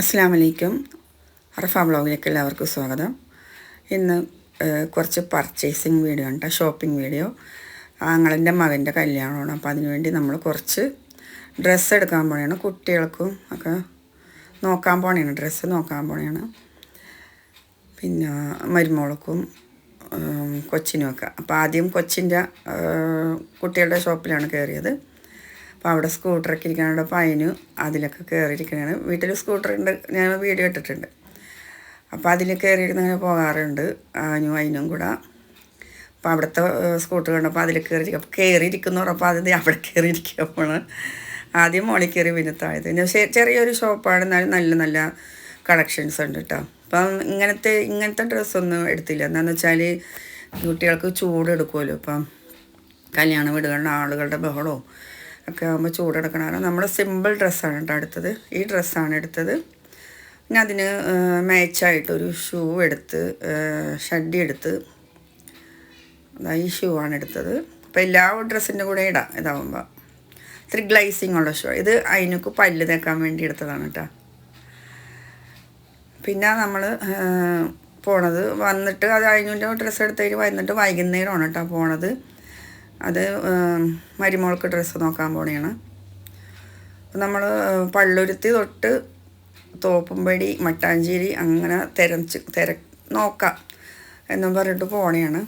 അസ്സാം വലൈക്കും അറഫ ബ്ലോഗിലേക്ക് എല്ലാവർക്കും സ്വാഗതം. ഇന്ന് കുറച്ച് പർച്ചേസിങ് വീഡിയോ ഉണ്ട് ഷോപ്പിംഗ് വീഡിയോ ആങ്ങളന്റെ മകന്റെ കല്യാണമാണ്. അപ്പോൾ അതിനുവേണ്ടി നമ്മൾ കുറച്ച് ഡ്രസ്സ് എടുക്കാൻ പോണെയാണ് കുട്ടികൾക്കും ഒക്കെ നോക്കാൻ പോണെയാണ് ഡ്രസ്സ് നോക്കാൻ പോണെയാണ് പിന്നെ മരുമോൾക്കും കൊച്ചിനുമൊക്കെ അപ്പോൾ ആദ്യം കൊച്ചിന്റെ കുട്ടികളുടെ ഷോപ്പിലാണ് കയറിയത് അപ്പോൾ അവിടെ സ്കൂട്ടറൊക്കെ ഇരിക്കാനുണ്ട് അപ്പോൾ അതിന് അതിലൊക്കെ കയറിയിരിക്കണതാണ് വീട്ടിൽ സ്കൂട്ടറുണ്ട് ഞാൻ വീഡിയോ ഇട്ടിട്ടുണ്ട് അപ്പോൾ അതിൽ കയറിയിരുന്ന് അങ്ങനെ പോകാറുണ്ട് അതിനും അതിനും കൂടെ. അപ്പോൾ അവിടുത്തെ സ്കൂട്ടർ കണ്ടപ്പോൾ അതിൽ കയറിയിരിക്കും. അപ്പോൾ കയറിയിരിക്കുന്നു അപ്പോൾ അത് അവിടെ കയറിയിരിക്കുമ്പോൾ ആദ്യം മോളിൽ കയറി പിന്നെ താഴത്ത് പിന്നെ ചെറിയൊരു ഷോപ്പാണ് എന്നാലും നല്ല നല്ല കളക്ഷൻസ് ഉണ്ട് കേട്ടോ. അപ്പം ഇങ്ങനത്തെ ഇങ്ങനത്തെ ഡ്രസ്സൊന്നും എടുത്തില്ല. എന്താണെന്ന് വെച്ചാൽ കുട്ടികൾക്ക് ചൂട് എടുക്കുമല്ലോ. ഇപ്പം കല്യാണ വീടുകളുടെ ആളുകളുടെ ബഹളവും ഒക്കെ ആകുമ്പോൾ ചൂടെടുക്കണമായിരുന്നു നമ്മൾ സിമ്പിൾ ഡ്രസ്സാണ് കേട്ടോ എടുത്തത്. ഈ ഡ്രസ്സാണ് എടുത്തത്. പിന്നെ അതിന് മാച്ചായിട്ടൊരു ഷൂ എടുത്ത് ഷഡ്ഡി എടുത്ത് ഈ ഷൂ ആണ് എടുത്തത്. അപ്പോൾ എല്ലാ ഡ്രസ്സിന്റെ കൂടെ ഇടാം ഇതാവുമ്പോൾ ഇത്തിരി ഗ്ലൈസിങ് ഉള്ള ഷൂ ഇത് അതിനൊക്കെ പല്ല് തേക്കാൻ വേണ്ടി എടുത്തതാണ് കേട്ടോ പിന്നെ നമ്മൾ പോണത് വന്നിട്ട് അത് അതിന്റെ ഡ്രസ്സ് എടുത്തതിന് വന്നിട്ട് വൈകുന്നേരമാണ് കേട്ടോ പോണത്. അത് മരുമോൾക്ക് ഡ്രസ്സ് നോക്കാൻ പോണെയാണ് നമ്മൾ പള്ളുരുത്തി തൊട്ട് തോപ്പുംപടി മട്ടാഞ്ചേരി അങ്ങനെ തിരച്ച് തിര നോക്കാം എന്നും പറഞ്ഞിട്ട് പോണെയാണ്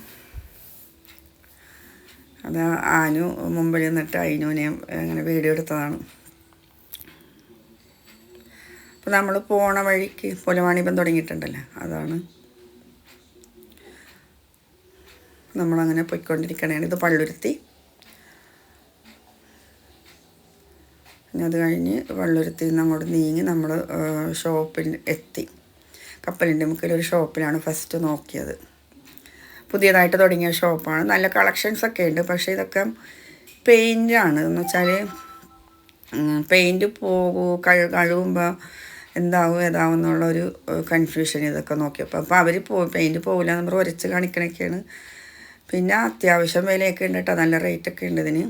അത് ആനു മുമ്പിൽ നിന്നിട്ട് അതിനുവിനെ അങ്ങനെ വീഡിയോ എടുത്തതാണ്. അപ്പോൾ നമ്മൾ പോണ വഴിക്ക് പുലവാണിപ്പം തുടങ്ങിയിട്ടുണ്ടല്ലോ അതാണ്. നമ്മളങ്ങനെ പോയിക്കൊണ്ടിരിക്കണേ ഇത് പള്ളുരുത്തി പിന്നെ അത് കഴിഞ്ഞ് വള്ളുരുത്തിൽ നിന്ന് അങ്ങോട്ട് നീങ്ങി നമ്മൾ ഷോപ്പിൽ എത്തി. കപ്പലിന്റെ മുക്കിൽ ഒരു ഷോപ്പിലാണ് ഫസ്റ്റ് നോക്കിയത്. പുതിയതായിട്ട് തുടങ്ങിയ ഷോപ്പാണ്. നല്ല കളക്ഷൻസ് ഒക്കെ ഉണ്ട്. പക്ഷേ ഇതൊക്കെ പെയിന്റാണ് എന്ന് വെച്ചാൽ പെയിന്റ് പോകൂ കഴു കഴുകുമ്പോൾ എന്താവും ഏതാവും എന്നുള്ളൊരു കൺഫ്യൂഷൻ ഇതൊക്കെ നോക്കിയപ്പോൾ അപ്പോൾ അവർ പോ പെയിന്റ് പോകില്ല നമ്മൾ ഉരച്ച് കാണിക്കണൊക്കെയാണ് പിന്നെ അത്യാവശ്യം വിലയൊക്കെ ഉണ്ട് കേട്ടോ നല്ല റേറ്റൊക്കെ ഉണ്ട് ഇതിന്.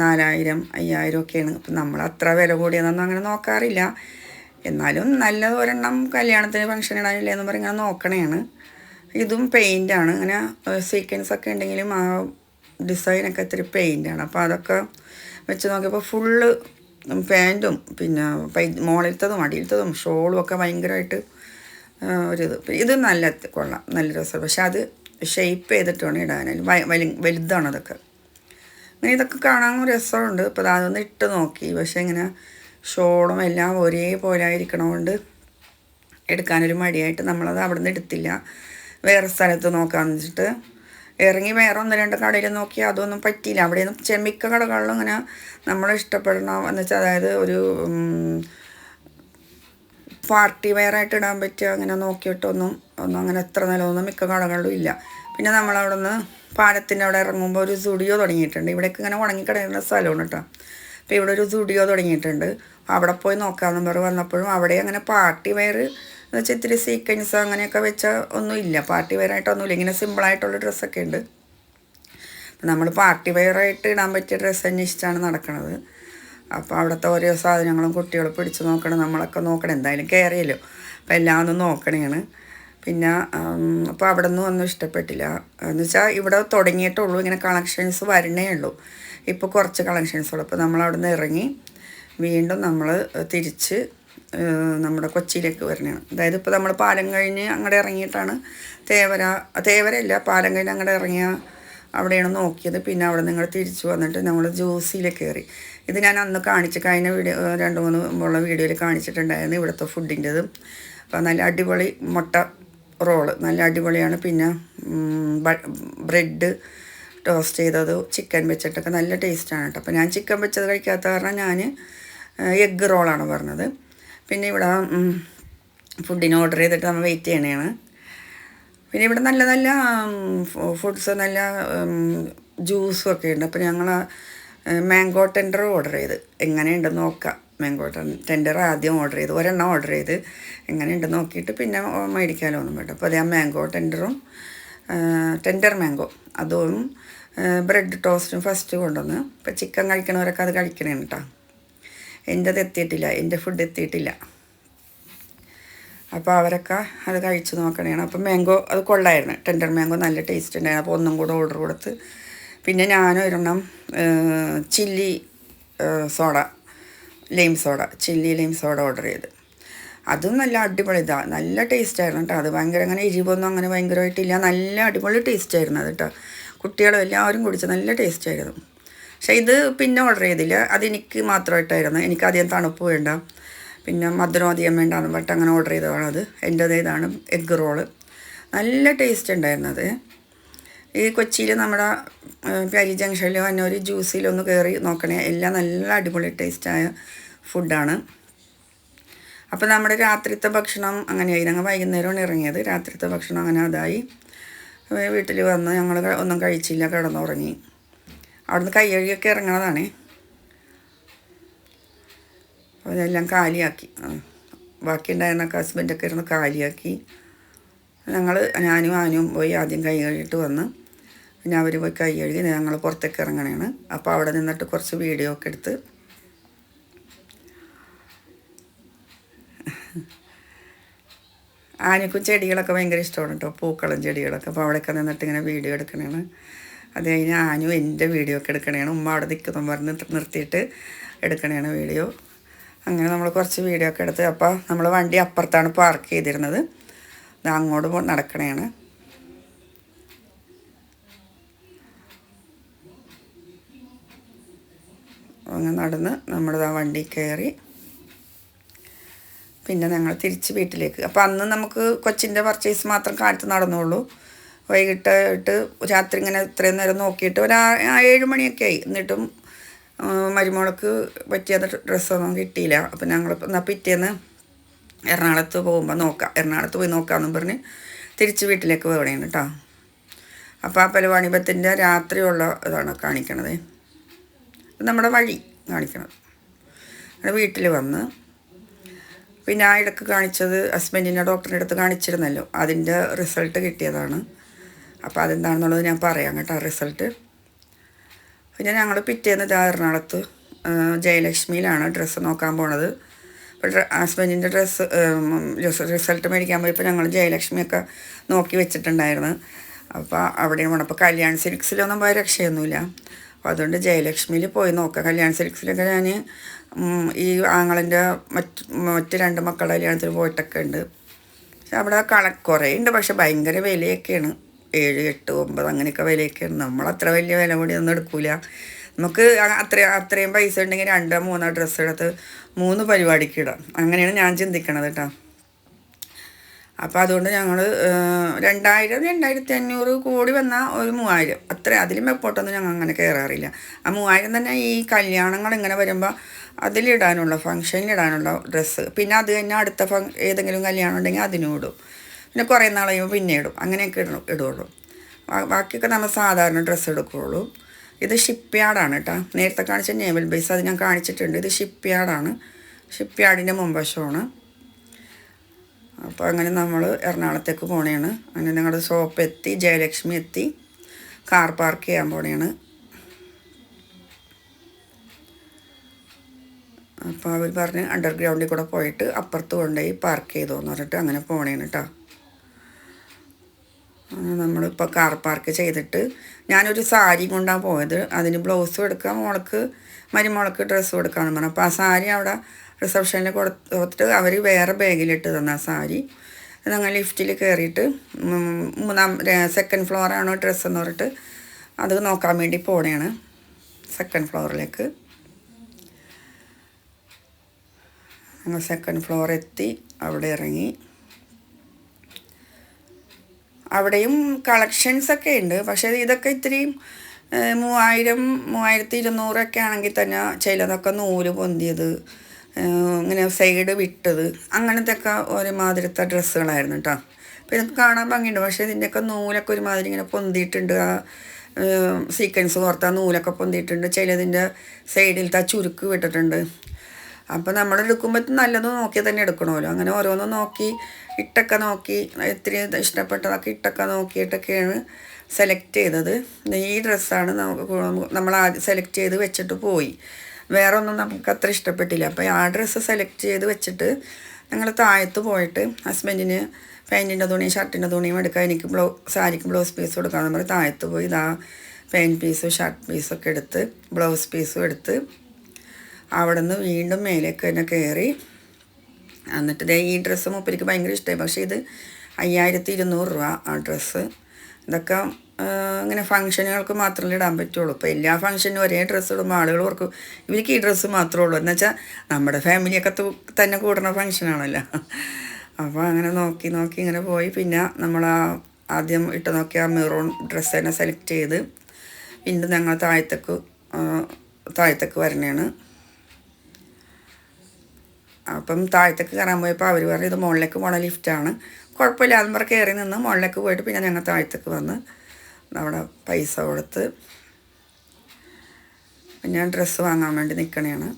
നാലായിരം അയ്യായിരം ഒക്കെയാണ്. അപ്പം നമ്മൾ അത്ര വില കൂടിയതൊന്നും അങ്ങനെ നോക്കാറില്ല. എന്നാലും നല്ല ഒരെണ്ണം കല്യാണത്തിന് ഫംഗ്ഷൻ ഇടാനില്ല എന്ന് പറഞ്ഞ് ഇങ്ങനെ നോക്കണേയാണ് ഇതും പെയിന്റാണ് ഇങ്ങനെ സീക്വൻസ് ഒക്കെ ഉണ്ടെങ്കിലും ആ ഡിസൈനൊക്കെ ഇത്തിരി പെയിന്റാണ് അപ്പോൾ അതൊക്കെ വെച്ച് നോക്കിയപ്പോൾ ഫുള്ള് പാന്റും പിന്നെ പൈ മോളിലത്തതും അടിയിലത്തതും ഷോളും ഒക്കെ ഭയങ്കരമായിട്ട് ഒരിത്. ഇത് നല്ല കൊള്ളാം. നല്ല രസം. പക്ഷെ അത് ഷെയ്പ്പ് ചെയ്തിട്ട് വേണം ഇടാൻ വലി വലുതാണ് അതൊക്കെ. അങ്ങനെ ഇതൊക്കെ കാണാൻ രസമുണ്ട്. അപ്പോൾ അതൊന്ന് ഇട്ട് നോക്കി. പക്ഷേ ഇങ്ങനെ ഷോളും എല്ലാം ഒരേപോലെ ആയിരിക്കണമുണ്ട് എടുക്കാനൊരു മടിയായിട്ട് നമ്മളത് അവിടെ നിന്ന് എടുത്തില്ല. വേറെ സ്ഥലത്ത് നോക്കാമെന്ന് വെച്ചിട്ട്. ഇറങ്ങി വേറെ ഒന്ന് രണ്ട് കടയിൽ നോക്കി അതൊന്നും പറ്റിയില്ല. അവിടെയൊന്നും മിക്ക കടകളിലും ഇങ്ങനെ നമ്മൾ ഇഷ്ടപ്പെടണം എന്ന് വെച്ചാൽ അതായത് ഒരു പാർട്ടി വെയർ ആയിട്ട് ഇടാൻ പറ്റുക അങ്ങനെ നോക്കിയിട്ടൊന്നും ഒന്നും അങ്ങനെ എത്ര നിലമൊന്നും മിക്ക കടകളിലും ഇല്ല. പിന്നെ നമ്മളവിടെ നിന്ന് പാലത്തിന്റെ അവിടെ ഇറങ്ങുമ്പോൾ ഒരു സ്റ്റുഡിയോ തുടങ്ങിയിട്ടുണ്ട്. ഇവിടേക്ക് ഇങ്ങനെ ഉണങ്ങിക്കിടക്കുന്ന സ്ഥലമാണ് കേട്ടോ. അപ്പോൾ ഇവിടെ ഒരു സ്റ്റുഡിയോ തുടങ്ങിയിട്ടുണ്ട്. അവിടെ പോയി നോക്കാമെന്ന് പറഞ്ഞ് വന്നപ്പോഴും അവിടെ അങ്ങനെ പാർട്ടി വെയർ എന്ന് വെച്ചാൽ ഇത്തിരി സീക്വൻസ് അങ്ങനെയൊക്കെ വെച്ചാൽ ഒന്നും ഇല്ല. പാർട്ടി വെയറായിട്ടൊന്നുമില്ല ഇങ്ങനെ സിമ്പിളായിട്ടുള്ള ഡ്രസ്സൊക്കെ ഉണ്ട്. നമ്മൾ പാർട്ടി വെയറായിട്ട് ഇടാൻ പറ്റിയ ഡ്രസ്സ് അന്വേഷിച്ചാണ് നടക്കുന്നത്. അപ്പോൾ അവിടുത്തെ ഓരോ സാധനങ്ങളും കുട്ടികൾ പിടിച്ച് നോക്കണം നമ്മളൊക്കെ നോക്കണം. എന്തായാലും കയറിയല്ലോ അപ്പോൾ എല്ലാം ഒന്ന് നോക്കണേണ്. പിന്നെ അപ്പോൾ അവിടെ നിന്നും ഒന്നും ഇഷ്ടപ്പെട്ടില്ല. എന്ന് വെച്ചാൽ ഇവിടെ തുടങ്ങിയിട്ടുള്ളൂ ഇങ്ങനെ കളക്ഷൻസ് വരണേ ഉള്ളൂ. ഇപ്പോൾ കുറച്ച് കളക്ഷൻസ് ഉള്ളൂ. അപ്പോൾ നമ്മൾ അവിടെ നിന്ന് ഇറങ്ങി വീണ്ടും നമ്മൾ തിരിച്ച് നമ്മുടെ കൊച്ചിയിലേക്ക് വരണേണ്. അതായത് ഇപ്പോൾ നമ്മൾ പാലം കഴിഞ്ഞ് അങ്ങോട്ട് ഇറങ്ങിയിട്ടാണ് തേവര തേവരല്ല പാലം കഴിഞ്ഞ് അങ്ങോട്ട് ഇറങ്ങിയ അവിടെയാണ് നോക്കിയത്. പിന്നെ അവിടെ നിങ്ങൾ തിരിച്ചു വന്നിട്ട് നമ്മൾ ജ്യൂസിയിൽ കയറി. ഇത് ഞാൻ അന്ന് കാണിച്ച് കഴിഞ്ഞ വീഡിയോ രണ്ട് മൂന്ന് ഉള്ള വീഡിയോയിൽ കാണിച്ചിട്ടുണ്ടായിരുന്നു ഇവിടുത്തെ ഫുഡിന്റെതും. അപ്പോൾ നല്ല അടിപൊളി മുട്ട റോൾ. നല്ല അടിപൊളിയാണ്. പിന്നെ ബ്രെഡ് ടോസ്റ്റ് ചെയ്തത് ചിക്കൻ വെച്ചിട്ടൊക്കെ നല്ല ടേസ്റ്റാണ് കേട്ടോ. അപ്പോൾ ഞാൻ ചിക്കൻ വെച്ചത് കഴിക്കാത്ത കാരണം ഞാൻ എഗ്ഗ് റോളാണ് പറഞ്ഞത്. പിന്നെ ഇവിടെ ഫുഡിന് ഓർഡർ ചെയ്തിട്ട് നമ്മൾ വെയിറ്റ് ചെയ്യണതാണ്. പിന്നെ ഇവിടെ നല്ല നല്ല ഫുഡ്സ് നല്ല ജ്യൂസും ഒക്കെ ഉണ്ട്. അപ്പോൾ ഞങ്ങൾ മാംഗോ ടെൻഡർ ഓർഡർ ചെയ്ത്. എങ്ങനെയുണ്ടെന്ന് നോക്കാം. മാംഗോ ടെൻഡർ ആദ്യം ഓർഡർ ചെയ്ത് ഒരെണ്ണം ഓർഡർ ചെയ്ത് എങ്ങനെയുണ്ടെന്ന് നോക്കിയിട്ട് പിന്നെ മേടിക്കാനോ ഒന്നും വേണ്ട. അപ്പോൾ അതേ ആ മാംഗോ ടെൻഡറും ടെൻഡർ മാംഗോ. അതും ബ്രെഡ് ടോസ്റ്റും ഫസ്റ്റ് കൊണ്ടുവന്ന്. ഇപ്പോൾ ചിക്കൻ കഴിക്കണവരൊക്കെ അത് കഴിക്കണേ കേട്ടോ എന്റെത് എത്തിയിട്ടില്ല. എന്റെ ഫുഡ് എത്തിയിട്ടില്ല. അപ്പോൾ അവരൊക്കെ അത് കഴിച്ച് നോക്കണേണ്. അപ്പം മാംഗോ അത് കൊള്ളായിരുന്നു. ടെൻഡർ മാംഗോ നല്ല ടേസ്റ്റ് ഉണ്ടായിരുന്നു അപ്പോൾ ഒന്നും കൂടെ ഓർഡർ കൊടുത്ത് പിന്നെ ഞാനും ഒരെണ്ണം chilli soda lime soda chilli lime soda order ചെയ്ത്. അതും നല്ല അടിപൊളി ഇതാണ് നല്ല ടേസ്റ്റ് ആയിരുന്നു കേട്ടോ അത് ഭയങ്കര അങ്ങനെ എരിവൊന്നും അങ്ങനെ ഭയങ്കരമായിട്ടില്ല. നല്ല അടിപൊളി ടേസ്റ്റ് ആയിരുന്നു അത് കേട്ടോ കുട്ടികളും എല്ലാവരും കുടിച്ച നല്ല ടേസ്റ്റ് ആയിരുന്നു. പക്ഷേ ഇത് പിന്നെ ഓർഡർ ചെയ്തില്ല. അതെനിക്ക് മാത്രമായിട്ടായിരുന്നു. എനിക്ക് അധികം തണുപ്പ് വേണ്ട. പിന്നെ മധുരം അധികം വേണ്ടാന്ന് പറഞ്ഞിട്ട് അങ്ങനെ ഓർഡർ ചെയ്തതാണ് അത്. എന്റേത് ഇതാണ് എഗ്ഗ് റോൾ നല്ല ടേസ്റ്റ് ഉണ്ടായിരുന്നത് ഈ കൊച്ചിയിൽ നമ്മുടെ പ്യാരി ജംഗ്ഷനിൽ വന്ന ഒരു ജ്യൂസിലൊന്ന് കയറി നോക്കണേ. എല്ലാം നല്ല അടിപൊളി ടേസ്റ്റായ ഫുഡാണ് അപ്പോൾ നമ്മുടെ രാത്രിത്തെ ഭക്ഷണം അങ്ങനെയായി. ഞങ്ങൾ വൈകുന്നേരമാണ് ഇറങ്ങിയത്. രാത്രിത്തെ ഭക്ഷണം അങ്ങനെ അതായി. വീട്ടിൽ വന്ന് ഞങ്ങൾ ഒന്നും കഴിച്ചില്ല കിടന്നുറങ്ങി. അവിടുന്ന് കൈ കഴുകിയൊക്കെ ഇറങ്ങണതാണേ. അപ്പോൾ ഇതെല്ലാം കാലിയാക്കി. ആ. ബാക്കി ഉണ്ടായിരുന്നൊക്കെ ഹസ്ബൻഡൊക്കെ ഇരുന്ന് കാലിയാക്കി. ഞങ്ങൾ ഞാനും ആനും പോയി ആദ്യം കൈ കഴുകിയിട്ട് വന്ന് പിന്നെ അവർ പോയി കൈ കഴുകി ഞങ്ങൾ പുറത്തേക്ക് ഇറങ്ങണേണ് അപ്പോൾ അവിടെ നിന്നിട്ട് കുറച്ച് വീഡിയോ ഒക്കെ എടുത്ത് ആനക്കും ചെടികളൊക്കെ ഭയങ്കര ഇഷ്ടമാണ് കേട്ടോ പൂക്കളും ചെടികളൊക്കെ. അപ്പോൾ അവിടെയൊക്കെ നിന്നിട്ട് ഇങ്ങനെ വീഡിയോ എടുക്കണേണ് അത് കഴിഞ്ഞ് ആനും എന്റെ വീഡിയോ ഒക്കെ എടുക്കണേണ് ഉമ്മ അവിടെ നിൽക്കുന്നു പറഞ്ഞ് നിർത്തിയിട്ട് എടുക്കണേണ് വീഡിയോ. അങ്ങനെ നമ്മൾ കുറച്ച് വീഡിയോ ഒക്കെ എടുത്ത് അപ്പോൾ നമ്മൾ വണ്ടി അപ്പുറത്താണ് പാർക്ക് ചെയ്തിരുന്നത്. അങ്ങോട്ട് നടക്കണേണ് അങ്ങനെ നടന്ന് നമ്മുടെ ആ വണ്ടി കയറി പിന്നെ ഞങ്ങൾ തിരിച്ച് വീട്ടിലേക്ക്. അപ്പോൾ അന്ന് നമുക്ക് കൊച്ചിന്റെ പർച്ചേസ് മാത്രം കാലത്ത് നടന്നുള്ളൂ. വൈകിട്ടായിട്ട് രാത്രി ഇങ്ങനെ ഇത്രയും നേരം നോക്കിയിട്ട് ഒരു ഏഴ് മണിയൊക്കെ ആയി. എന്നിട്ടും മരുമോൾക്ക് പറ്റിയ ഡ്രസ്സൊന്നും കിട്ടിയില്ല. അപ്പം ഞങ്ങൾ എന്നാൽ പിറ്റേന്ന് എറണാകുളത്ത് പോകുമ്പോൾ നോക്കാം. എറണാകുളത്ത് പോയി നോക്കാമെന്നും പറഞ്ഞ് തിരിച്ച് വീട്ടിലേക്ക് പോകണേന്ന് കേട്ടോ അപ്പോൾ ആ പലവാണിപത്തിന്റെ രാത്രിയുള്ള ഇതാണ് കാണിക്കണത്. നമ്മുടെ വഴി കാണിക്കണത്. വീട്ടിൽ വന്ന് പിന്നെ ആ ഇടയ്ക്ക് കാണിച്ചത് ഹസ്ബൻഡിന്റെ ഡോക്ടറിന്റെ അടുത്ത് കാണിച്ചിരുന്നല്ലോ. അതിന്റെ റിസൾട്ട് കിട്ടിയതാണ്. അപ്പോൾ അതെന്താണെന്നുള്ളത് ഞാൻ പറയാം കേട്ടോ റിസൾട്ട്. പിന്നെ ഞങ്ങൾ പിറ്റേന്ന് ഇതാ എറണാകുളത്ത് ജയലക്ഷ്മിയിലാണ് ഡ്രസ്സ് നോക്കാൻ പോണത്. അപ്പോൾ ഹസ്ബൻഡിന്റെ ഡ്രസ്സ് റിസൾട്ട് മേടിക്കാൻ പോയപ്പോൾ ഞങ്ങൾ ജയലക്ഷ്മിയൊക്കെ നോക്കി വെച്ചിട്ടുണ്ടായിരുന്നു. അപ്പോൾ അവിടെ പോകണം അപ്പോൾ കല്യാൺ സിൽക്സിലൊന്നും പോയ രക്ഷയൊന്നുമില്ല. അപ്പോൾ അതുകൊണ്ട് ജയലക്ഷ്മിയിൽ പോയി നോക്കാം. കല്യാൺ സിൽക്സിലൊക്കെ ഞാൻ ഈ ആങ്ങളിന്റെ മറ്റ് മറ്റ് രണ്ട് മക്കളുടെ കല്യാണത്തിന് പോയിട്ടൊക്കെ ഉണ്ട് പക്ഷെ അവിടെ കള കുറേ ഉണ്ട് പക്ഷെ ഭയങ്കര വിലയൊക്കെയാണ്. ഏഴ് എട്ട് ഒമ്പത് അങ്ങനെയൊക്കെ വിലയൊക്കെയാണ് നമ്മൾ അത്ര വലിയ വില കൂടി ഒന്നും എടുക്കൂല. നമുക്ക് അത്ര അത്രയും പൈസ ഉണ്ടെങ്കിൽ രണ്ടോ മൂന്നോ ഡ്രസ്സ് എടുത്ത് മൂന്ന് പരിപാടിക്ക് ഇടാം. അങ്ങനെയാണ് ഞാൻ ചിന്തിക്കണത് കേട്ടോ അപ്പോൾ അതുകൊണ്ട് ഞങ്ങൾ രണ്ടായിരം രണ്ടായിരത്തി അഞ്ഞൂറ് കൂടി വന്നാൽ ഒരു മൂവായിരം. അത്ര അതിലും വെപ്പോട്ടൊന്നും ഞങ്ങൾ അങ്ങനെ കയറാറില്ല ആ മൂവായിരം തന്നെ ഈ കല്യാണങ്ങൾ ഇങ്ങനെ വരുമ്പോൾ അതിലിടാനുള്ള ഫങ്ഷനിലിടാനുള്ള ഡ്രസ്സ് പിന്നെ അത് തന്നെ അടുത്ത ഫങ് ഏതെങ്കിലും കല്യാണം ഉണ്ടെങ്കിൽ അതിനും ഇടും. പിന്നെ കുറേ നാൾ കഴിയുമ്പോൾ പിന്നെ ഇടും. അങ്ങനെയൊക്കെ ഇടും ഇടുള്ളൂ ബാക്കിയൊക്കെ നമ്മൾ സാധാരണ ഡ്രസ്സ് എടുക്കുകയുള്ളൂ. ഇത് ഷിപ്പ് യാർഡാണ് കേട്ടോ നേരത്തെ കാണിച്ച നേവൽ ബേസ് അത് ഞാൻ കാണിച്ചിട്ടുണ്ട്. ഇത് ഷിപ്പ് യാർഡാണ് ഷിപ്പ് യാർഡിന്റെ മുൻവശമാണ്. അപ്പോൾ അങ്ങനെ നമ്മൾ എറണാകുളത്തേക്ക് പോണേണ്. അങ്ങനെ ഞങ്ങളുടെ ഷോപ്പ് എത്തി ജയലക്ഷ്മി എത്തി. കാർ പാർക്ക് ചെയ്യാൻ പോണേണ്. അപ്പോൾ അവർ പറഞ്ഞ് അണ്ടർഗ്രൗണ്ടിൽ കൂടെ പോയിട്ട് അപ്പുറത്ത് കൊണ്ടുപോയി പാർക്ക് ചെയ്തോന്ന് പറഞ്ഞിട്ട് അങ്ങനെ പോണേണ് കേട്ടോ നമ്മളിപ്പോൾ കാർ പാർക്ക് ചെയ്തിട്ട് ഞാനൊരു സാരി കൊണ്ടാണ് പോയത്. അതിന് ബ്ലൗസും എടുക്കാം മോൾക്ക് മരുമോൾക്ക് ഡ്രസ്സും എടുക്കാമെന്ന് പറഞ്ഞു. അപ്പോൾ ആ സാരി അവിടെ റിസപ്ഷനിൽ കൊടുത്തിട്ട് അവർ വേറെ ബാഗിലിട്ട് തന്ന ആ സാരി. ഞങ്ങൾ ലിഫ്റ്റിൽ കയറിയിട്ട് മൂന്നാം സെക്കൻഡ് ഫ്ലോറാണോ ഡ്രസ്സ് എന്ന് പറഞ്ഞിട്ട് അത് നോക്കാൻ വേണ്ടി പോണേണ്. സെക്കൻഡ് ഫ്ലോറിലേക്ക് ഞങ്ങൾ സെക്കൻഡ് ഫ്ലോർ എത്തി. അവിടെ ഇറങ്ങി. അവിടെയും കളക്ഷൻസ് ഒക്കെ ഉണ്ട്. പക്ഷേ ഇതൊക്കെ ഇത്രയും മൂവായിരം മൂവായിരത്തി ഇരുന്നൂറൊക്കെ ആണെങ്കിൽ തന്നെ ചിലതൊക്കെ നൂൽ പൊന്തിയത് ഇങ്ങനെ സൈഡ് വിട്ടത് അങ്ങനത്തെ ഒക്കെ ഒരുമാതിരത്തെ ഡ്രസ്സുകളായിരുന്നു കേട്ടോ അപ്പോൾ ഇതൊക്കെ കാണാൻ ഭംഗിയുണ്ട്. പക്ഷേ ഇതിന്റെയൊക്കെ നൂലൊക്കെ ഒരുമാതിരി ഇങ്ങനെ പൊന്തിയിട്ടുണ്ട്. ആ സീക്വൻസ് കോർത്ത നൂലൊക്കെ പൊന്തിയിട്ടുണ്ട്. ചിലതിന്റെ സൈഡിലത്തെ ആ ചുരുക്ക് വിട്ടിട്ടുണ്ട്. അപ്പോൾ നമ്മൾ എടുക്കുമ്പോൾ നല്ലത് നോക്കി തന്നെ എടുക്കണമല്ലോ. അങ്ങനെ ഓരോന്നും നോക്കി ഇട്ടൊക്കെ നോക്കി ഇത്തിരി ഇഷ്ടപ്പെട്ടതൊക്കെ ഇട്ടൊക്കെ നോക്കിയിട്ടൊക്കെയാണ് സെലക്ട് ചെയ്തത്. ഈ ഡ്രസ്സാണ് നമുക്ക് നമ്മൾ സെലക്ട് ചെയ്ത് വെച്ചിട്ട് പോയി. വേറെ ഒന്നും നമുക്ക് അത്ര ഇഷ്ടപ്പെട്ടില്ല. അപ്പോൾ ആ ഡ്രസ്സ് സെലക്ട് ചെയ്ത് വെച്ചിട്ട് ഞങ്ങൾ താഴത്ത് പോയിട്ട് ഹസ്ബൻഡിന് പാന്റിന്റെ തുണിയും ഷർട്ടിന്റെ തുണിയും എടുക്കാം എനിക്ക് ബ്ലൗ സാരിക്ക് ബ്ലൗസ് പീസ് കൊടുക്കാൻ നമ്മൾ താഴത്ത് പോയി ഇതാ പാന്റ് പീസും ഷർട്ട് പീസൊക്കെ എടുത്ത് ബ്ലൗസ് പീസും എടുത്ത് അവിടെ നിന്ന് വീണ്ടും മേലേക്ക് തന്നെ കയറി. എന്നിട്ട് ദേ ഈ ഡ്രസ്സ് മൂപ്പരിക്ക് ഭയങ്കര ഇഷ്ടമായി പക്ഷേ ഇത് അയ്യായിരത്തി ഇരുന്നൂറ് രൂപ ആ ഡ്രസ്സ്. ഇതൊക്കെ ഇങ്ങനെ ഫംഗ്ഷനുകൾക്ക് മാത്രമല്ലേ ഇടാൻ പറ്റുള്ളൂ. ഇപ്പോൾ എല്ലാ ഫംഗ്ഷനും ഒരേ ഡ്രസ്സ് ഇടുമ്പോൾ ആളുകൾ ഓർക്കും ഇവർക്ക് ഈ ഡ്രസ്സ് മാത്രമേ ഉള്ളൂ. എന്ന് വെച്ചാൽ നമ്മുടെ ഫാമിലിയൊക്കെ തന്നെ കൂടുന്ന ഫംഗ്ഷനാണല്ലോ. അപ്പോൾ അങ്ങനെ നോക്കി നോക്കി ഇങ്ങനെ പോയി. പിന്നെ നമ്മൾ ആ ആദ്യം ഇട്ട് നോക്കി ആ മെറൂൺ ഡ്രസ്സ് തന്നെ സെലക്ട് ചെയ്ത് വീണ്ടും ഞങ്ങൾ താഴത്തേക്ക് താഴത്തേക്ക് വരണേണ്. അപ്പം താഴത്തേക്ക് കയറാൻ പോയപ്പോൾ അവർ പറഞ്ഞു ഇത് മുകളിലേക്ക് പോണ ലിഫ്റ്റാണ് കുഴപ്പമില്ല പറഞ്ഞ കയറി നിന്ന് മുകളിലേക്ക് പോയിട്ട് പിന്നെ ഞങ്ങൾ താഴത്തേക്ക് വന്ന് അവിടെ പൈസ കൊടുത്ത് ഞാൻ ഡ്രസ്സ് വാങ്ങാൻ വേണ്ടി നിൽക്കണേണ്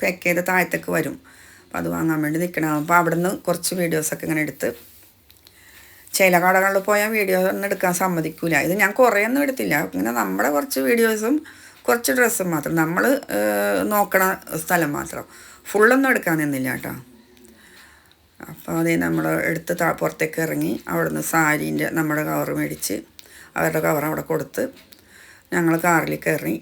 പാക്ക് ചെയ്ത് താഴത്തേക്ക് വരും. അപ്പം അത് വാങ്ങാൻ വേണ്ടി നിൽക്കണ അപ്പോൾ അവിടെ നിന്ന് കുറച്ച് വീഡിയോസൊക്കെ ഇങ്ങനെ എടുത്ത് ചില കടകളിൽ പോയാൽ വീഡിയോ ഒന്നും എടുക്കാൻ സമ്മതിക്കില്ല ഇത് ഞാൻ കുറേ ഒന്നും എടുത്തില്ല. ഇങ്ങനെ നമ്മുടെ കുറച്ച് വീഡിയോസും കുറച്ച് ഡ്രസ്സും മാത്രം. നമ്മൾ നോക്കണ സ്ഥലം മാത്രം. ഫുള്ളൊന്നും എടുക്കാൻ നിന്നില്ല കേട്ടോ. അപ്പോൾ അതേ നമ്മൾ എടുത്ത് താ പുറത്തേക്ക് ഇറങ്ങി അവിടുന്ന് സാരീന്റെ നമ്മുടെ കവർ മേടിച്ച് അവരുടെ കവർ അവിടെ കൊടുത്ത് ഞങ്ങൾ കാറിൽ കയറി.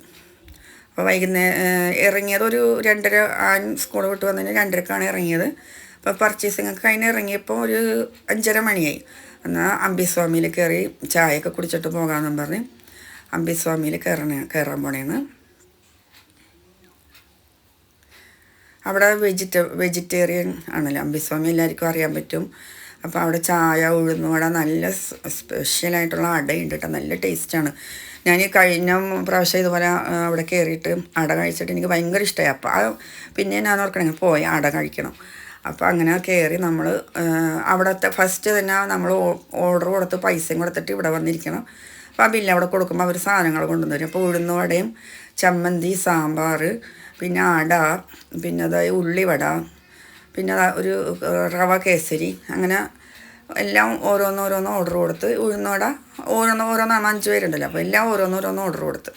അപ്പോൾ വൈകുന്നേരം ഇറങ്ങിയത് ഒരു രണ്ടര ആൻ സ്കൂൾ വിട്ട് വന്നതിന് രണ്ടരക്കാണ് ഇറങ്ങിയത്. അപ്പോൾ പർച്ചേസിങ് ഒക്കെ കഴിഞ്ഞ് ഇറങ്ങിയപ്പോൾ ഒരു അഞ്ചര മണിയായി. എന്നാൽ അമ്പിസ്വാമിയിൽ കയറി ചായയൊക്കെ കുടിച്ചിട്ട് പോകാമെന്നും പറഞ്ഞ് അമ്പിസ്വാമിയിൽ കയറണ കയറാൻ പോണേന്ന്. അവിടെ വെജിറ്റ വെജിറ്റേറിയൻ ആണല്ലോ. അമ്പിസ്വാമി എല്ലാവർക്കും അറിയാൻ പറ്റും. അപ്പോൾ അവിടെ ചായ ഉഴുന്നുവട നല്ല സ്പെഷ്യലായിട്ടുള്ള അടയുണ്ട് കേട്ടോ. നല്ല ടേസ്റ്റാണ് ഞാൻ ഈ കഴിഞ്ഞ പ്രാവശ്യം ഇതുപോലെ അവിടെ കയറിയിട്ട് അട കഴിച്ചിട്ട് എനിക്ക് ഭയങ്കര ഇഷ്ടമായി അപ്പോൾ ആ പിന്നെ ഞാൻ ഓർക്കണെങ്കിൽ പോയി അട കഴിക്കണം. അപ്പോൾ അങ്ങനെ കയറി നമ്മൾ അവിടുത്തെ ഫസ്റ്റ് തന്നെ നമ്മൾ ഓർഡർ കൊടുത്ത് പൈസയും കൊടുത്തിട്ട് ഇവിടെ വന്നിരിക്കണം. അപ്പോൾ ആ ബില്ല് അവിടെ കൊടുക്കുമ്പോൾ അവർ സാധനങ്ങൾ കൊണ്ടുവന്നു തരും. അപ്പോൾ ഉഴുന്നുവടയും ചമ്മന്തി സാമ്പാർ പിന്നെ അട പിന്നെ അതായത് ഉള്ളിവട പിന്നെ ഒരു റവ കേസരി അങ്ങനെ എല്ലാം ഓരോന്ന് ഓരോന്ന് ഓർഡർ കൊടുത്ത് ഉഴുന്നോട ഓരോന്ന് ഓരോന്നാണ് അഞ്ച് പേരുണ്ടല്ലോ അപ്പോൾ എല്ലാം ഓരോന്ന് ഓരോന്ന് ഓർഡർ കൊടുത്ത്.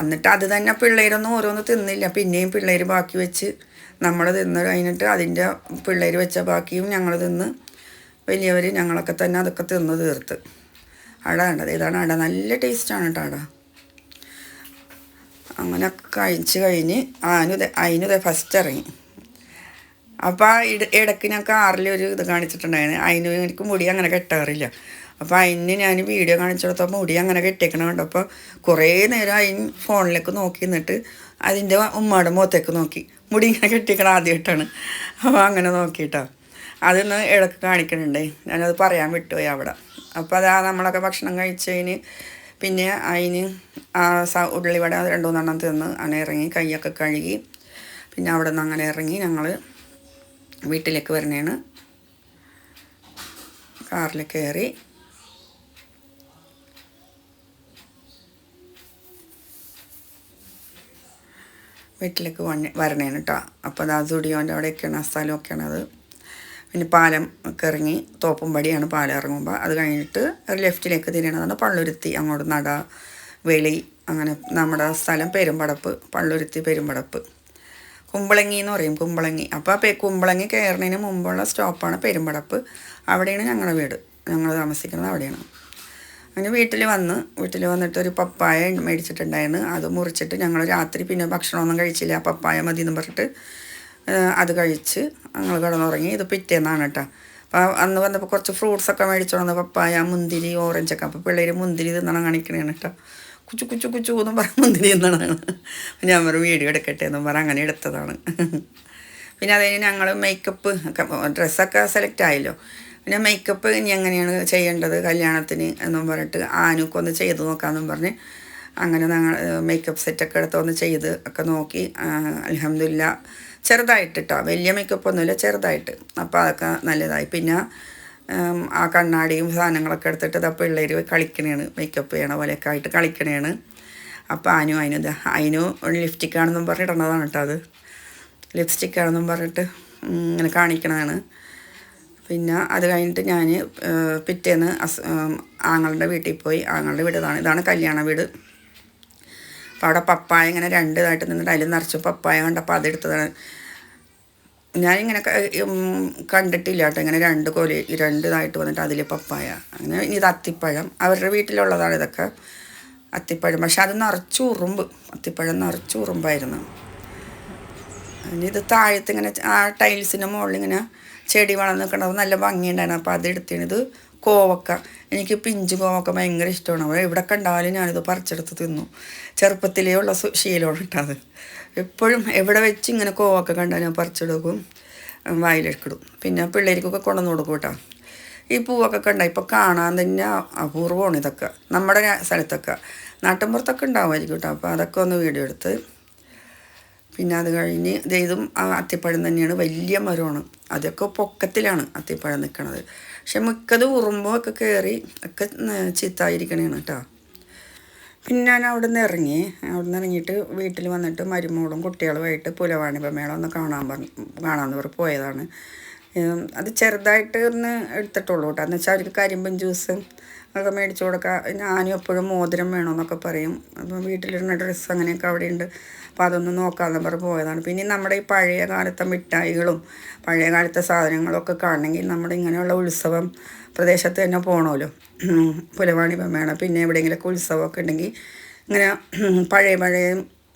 എന്നിട്ട് അത് തന്നെ പിള്ളേരൊന്നും ഓരോന്ന് തിന്നില്ല പിന്നെയും പിള്ളേർ ബാക്കി വെച്ച് നമ്മൾ തിന്ന് കഴിഞ്ഞിട്ട് അതിന്റെ പിള്ളേർ വെച്ച ബാക്കിയും ഞങ്ങൾ തിന്ന് വലിയവർ ഞങ്ങളൊക്കെ തന്നെ അതൊക്കെ തിന്ന് തീർത്ത്. അട കണ്ടത് ഇതാണ് അട നല്ല ടേസ്റ്റാണ് കേട്ടോ അട. അങ്ങനെ കഴിച്ച് കഴിഞ്ഞ് ആനുദേ അതിനുതെ ഫസ്റ്റ് ഇറങ്ങി. അപ്പോൾ ആ ഇട ഇടയ്ക്ക് ഞാൻ കാറിൽ ഒരു ഇത് കാണിച്ചിട്ടുണ്ടായിരുന്നു അതിന് എനിക്ക് മുടി അങ്ങനെ കെട്ടാറില്ല. അപ്പോൾ അതിന് ഞാൻ വീഡിയോ കാണിച്ചു കൊടുത്തപ്പോൾ മുടി അങ്ങനെ കെട്ടിയേക്കണ കണ്ടപ്പോൾ കുറേ നേരം അതിന് ഫോണിലേക്ക് നോക്കി നിന്നിട്ട് അതിന്റെ ഉമ്മയുടെ മുഖത്തേക്ക് നോക്കി. മുടി ഇങ്ങനെ കെട്ടിക്കണ ആദ്യമായിട്ടാണ് അപ്പോൾ അങ്ങനെ നോക്കിയിട്ടോ. അതൊന്ന് ഇടയ്ക്ക് കാണിക്കണുണ്ടേ. ഞാനത് പറയാൻ വിട്ടുപോയി അവിടെ. അപ്പോൾ അതാ നമ്മളൊക്കെ ഭക്ഷണം കഴിച്ചതിന് പിന്നെ അതിന് ഉള്ളിവട രണ്ടു മൂന്നെണ്ണം തിന്ന് അങ്ങനെ ഇറങ്ങി കൈയൊക്കെ കഴുകി പിന്നെ അവിടെ നിന്ന് അങ്ങനെ ഇറങ്ങി ഞങ്ങൾ വീട്ടിലേക്ക് വരണേണ്. കാറിൽ കയറി വീട്ടിലേക്ക് വന്ന് വരണേണ് കേട്ടോ അപ്പോൾ അത് സ്റ്റുഡിയോന്റെ അവിടെയൊക്കെയാണ് ആ സ്ഥലമൊക്കെയാണത്. പിന്നെ പാലം ഒക്കെ ഇറങ്ങി തോപ്പുംപടിയാണ് പാലം ഇറങ്ങുമ്പോൾ അത് കഴിഞ്ഞിട്ട് ലെഫ്റ്റിലേക്ക് തിരിയണതാണ് പള്ളുരുത്തി അങ്ങോട്ട് നട വെളി അങ്ങനെ നമ്മുടെ സ്ഥലം പെരുമ്പടപ്പ് പള്ളുരുത്തി പെരുമ്പടപ്പ്. കുമ്പളങ്ങി എന്ന് പറയും കുമ്പളങ്ങി. അപ്പോൾ കുമ്പളങ്ങി കയറുന്നതിന് മുമ്പുള്ള സ്റ്റോപ്പാണ് പെരുമ്പടപ്പ്. അവിടെയാണ് ഞങ്ങളുടെ വീട്. ഞങ്ങൾ താമസിക്കുന്നത് അവിടെയാണ്. അങ്ങനെ വീട്ടിൽ വന്ന് വീട്ടിൽ വന്നിട്ട് ഒരു പപ്പായ മേടിച്ചിട്ടുണ്ടായിരുന്നു. അത് മുറിച്ചിട്ട് ഞങ്ങൾ രാത്രി പിന്നെ ഭക്ഷണമൊന്നും കഴിച്ചില്ല. പപ്പായ മതി എന്ന് പറഞ്ഞിട്ട് അത് കഴിച്ച് ഞങ്ങൾ കിടന്നുറങ്ങി. ഇത് പിറ്റേന്നാണ് കേട്ടോ. അപ്പോൾ അന്ന് വന്നപ്പോൾ കുറച്ച് ഫ്രൂട്ട്സൊക്കെ മേടിച്ചോണ്ട് വന്ന് പപ്പായ മുന്തിരി ഓറഞ്ചൊക്കെ അപ്പോൾ പിള്ളേർ മുന്തിരി തിന്നണം കാണിക്കണേണ് കേട്ടോ. കുച്ചു കുച്ചു കുച്ചു എന്നും പറഞ്ഞ് മുന്തിരി തിന്നണതാണ് ഞാൻ പറഞ്ഞു വീഡിയോ എടുക്കട്ടെ എന്നും പറഞ്ഞ് അങ്ങനെ എടുത്തതാണ്. പിന്നെ അതിന് ഞങ്ങൾ മേക്കപ്പ് ഒക്കെ ഡ്രസ്സൊക്കെ സെലക്ട് ആയല്ലോ. പിന്നെ മേക്കപ്പ് ഇനി എങ്ങനെയാണ് ചെയ്യേണ്ടത് കല്യാണത്തിന് എന്നും പറഞ്ഞിട്ട് ആനുക്കൊന്ന് ചെയ്ത് നോക്കാമെന്നും പറഞ്ഞ് അങ്ങനെ ഞങ്ങൾ മേക്കപ്പ് സെറ്റൊക്കെ എടുത്ത് ഒന്ന് ചെയ്ത് ഒക്കെ നോക്കി. അലഹമില്ല ചെറുതായിട്ട് കേട്ടോ വലിയ മേക്കപ്പ് ഒന്നുമില്ല ചെറുതായിട്ട്. അപ്പോൾ അതൊക്കെ നല്ലതായി. പിന്നെ ആ കണ്ണാടിയും സാധനങ്ങളൊക്കെ എടുത്തിട്ട് ഇതാ പിള്ളേർ കളിക്കണേണ്. മേക്കപ്പ് ചെയ്യണ പോലെയൊക്കെ ആയിട്ട് കളിക്കണേണ്. അപ്പോൾ അനു അതിന് അതിനും ലിപ്സ്റ്റിക്കാണെന്നും പറഞ്ഞിട്ടുള്ളതാണ് കേട്ടോ അത്. ലിപ്സ്റ്റിക്കാണെന്നും പറഞ്ഞിട്ട് ഇങ്ങനെ കാണിക്കണതാണ്. പിന്നെ അത് കഴിഞ്ഞിട്ട് ഞാൻ പിറ്റേന്ന് ആങ്ങളുടെ വീട്ടിൽ പോയി ആങ്ങളുടെ വീട് ഇതാണ്. ഇതാണ് കല്യാണ വീട്. അപ്പോൾ അവിടെ പപ്പായ ഇങ്ങനെ രണ്ട് ഇതായിട്ട് നിന്നിട്ട് അതിൽ നിറച്ച് പപ്പായ കണ്ടപ്പോൾ അതെടുത്തതാണ് ഞാനിങ്ങനെ കണ്ടിട്ടില്ല കേട്ടോ. ഇങ്ങനെ രണ്ട് കൊല രണ്ട് ഇതായിട്ട് വന്നിട്ട് അതിൽ പപ്പായ. അങ്ങനെ ഇത് അത്തിപ്പഴം. അവരുടെ വീട്ടിലുള്ളതാണ് ഇതൊക്കെ അത്തിപ്പഴം. പക്ഷെ അത് നിറച്ച് ഉറുമ്പ്. അത്തിപ്പഴം നിറച്ച് ഉറുമ്പായിരുന്നു. ഇത് താഴത്ത് ഇങ്ങനെ ആ ടൈൽസിന്റെ മുകളിൽ ഇങ്ങനെ ചെടി വളർന്ന് നിൽക്കണത് നല്ല ഭംഗിയുണ്ടായിരുന്നു. അപ്പോൾ അത് ഇത് കോവക്ക. എനിക്ക് പിഞ്ച് കോവക്ക ഭയങ്കര ഇഷ്ടമാണ്. അപ്പോൾ എവിടെയൊക്കെ ഉണ്ടായാലും ഞാനിത് പറിച്ചെടുത്ത് തിന്നു. ചെറുപ്പത്തിലേ ഉള്ള ശീലമാണ് ഇട്ടത് എപ്പോഴും എവിടെ വെച്ച് ഇങ്ങനെ കോവക്ക കണ്ടാൽ ഞാൻ പറിച്ചെടുക്കും. വായിലെടുക്കിടും പിന്നെ പിള്ളേർക്കൊക്കെ കൊണ്ടുവന്ന് കൊടുക്കും കേട്ടോ. ഈ പൂവൊക്കെ കണ്ട ഇപ്പോൾ കാണാൻ തന്നെ അപൂർവമാണ് ഇതൊക്കെ. നമ്മുടെ സ്ഥലത്തൊക്കെ. നാട്ടിൻപുറത്തൊക്കെ ഉണ്ടാവുമായിരിക്കും കേട്ടോ. അപ്പോൾ അതൊക്കെ ഒന്ന് വീഡിയോ എടുത്ത്. പിന്നെ അത് കഴിഞ്ഞ് ഇതും അത്തിപ്പഴം തന്നെയാണ്. വലിയ മരമാണ്. അതൊക്കെ പൊക്കത്തിലാണ് അത്തിപ്പഴം നിൽക്കണത് പക്ഷെ മിക്കത് ഉറുമ്പോ ഒക്കെ കയറി ഒക്കെ ചീത്തായിരിക്കണേണ് കേട്ടോ. പിന്നെ ഞാൻ അവിടെ നിന്ന് ഇറങ്ങി. അവിടെ നിന്ന് ഇറങ്ങിയിട്ട് വീട്ടിൽ വന്നിട്ട് മരുമോളും കുട്ടികളുമായിട്ട് പുലവാണിപ്പമേളം ഒന്ന് കാണാൻ പറഞ്ഞു കാണാമെന്ന് പറഞ്ഞ് പോയതാണ്. അത് ചെറുതായിട്ട് ഒന്ന് എടുത്തിട്ടുള്ളൂ കേട്ടോ. എന്ന് വെച്ചാൽ അവർക്ക് കരിമ്പൻ ജ്യൂസ് ഒക്കെ മേടിച്ചു കൊടുക്കുക ഞാനും എപ്പോഴും മോതിരം വേണമെന്നൊക്കെ പറയും. അപ്പം വീട്ടിലിരുന്ന ഡ്രസ്സ് അങ്ങനെയൊക്കെ അവിടെ ഉണ്ട് അപ്പോൾ അതൊന്ന് നോക്കാമെന്ന് പറഞ്ഞ് പോയതാണ്. പിന്നെ നമ്മുടെ ഈ പഴയ കാലത്തെ മിഠായികളും പഴയ കാലത്തെ സാധനങ്ങളൊക്കെ കാണണമെങ്കിൽ നമ്മുടെ ഇങ്ങനെയുള്ള ഉത്സവം പ്രദേശത്ത് തന്നെ പോകണമല്ലോ പുലവാണി വേണം പിന്നെ എവിടെയെങ്കിലുമൊക്കെ ഉത്സവമൊക്കെ ഉണ്ടെങ്കിൽ ഇങ്ങനെ പഴയ പഴയ